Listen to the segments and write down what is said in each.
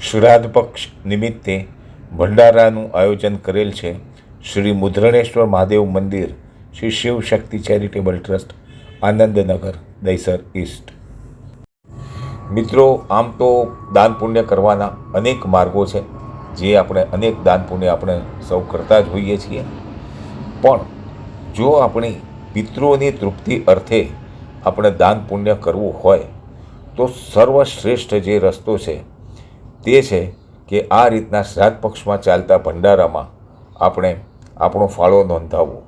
શ્રાદ્ધ પક્ષ નિમિત્તે ભંડારાનું આયોજન કરેલ છે. શ્રી મુદ્રણેશ્વર મહાદેવ મંદિર, Shri Shiv Shakti charitable trust, Anandnagar Dahisar east. મિત્રો, આમ તો દાન પુણ્ય કરવાના અનેક માર્ગો છે, જે આપણે અનેક દાન પુણ્ય આપણે સૌ કરતા જ હોઈએ છીએ. પણ જો આપણે પિતૃઓની તૃપ્તિ અર્થે આપણે દાન પુણ્ય કરવું હોય, તો સર્વશ્રેષ્ઠ જે રસ્તો છે તે છે કે આ રીતના શ્રાદ્ધ પક્ષમાં ચાલતા ભંડારામાં આપણે આપણો ફાળો નોંધાવવો.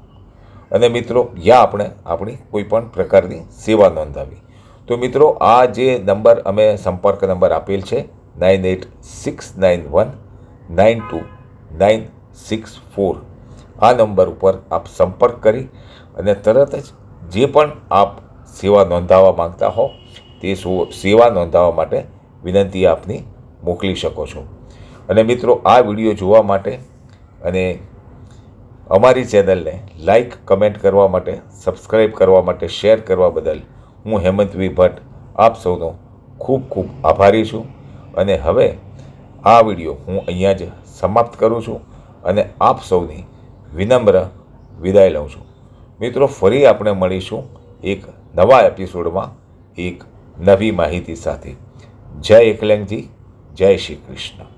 અને મિત્રો, યા આપણે આપણી કોઈ પણ પ્રકારની સેવા નોંધાવી. તો મિત્રો, આ જે નંબર અમે સંપર્ક નંબર આપેલ છે, nine eight six nine one, nine two nine six four. આ નંબર ઉપર આપ સંપર્ક કરી અને તરત જ જે પણ આપ સેવા નોંધાવવા માંગતા હો, તે સેવા નોંધાવવા માટે વિનંતી આપની મોકલી શકો છો. અને મિત્રો, આ વીડિયો જોવા માટે અને અમારી ચેનલને લાઈક, કમેન્ટ કરવા માટે સબસ્ક્રાઈબ કરવા માટે, શેર કરવા બદલ હું હેમંતવી ભટ્ટ આપ સૌનો ખૂબ ખૂબ આભારી છું. અને હવે આ વીડિયો હું અહીંયા જ સમાપ્ત કરું છું અને આપ સૌની વિનમ્ર વિદાય લઉં છું. મિત્રો, ફરી આપણે મળીશું એક નવા એપિસોડમાં એક નવી માહિતી સાથે. જય એકલંગજી. જય શ્રી કૃષ્ણ.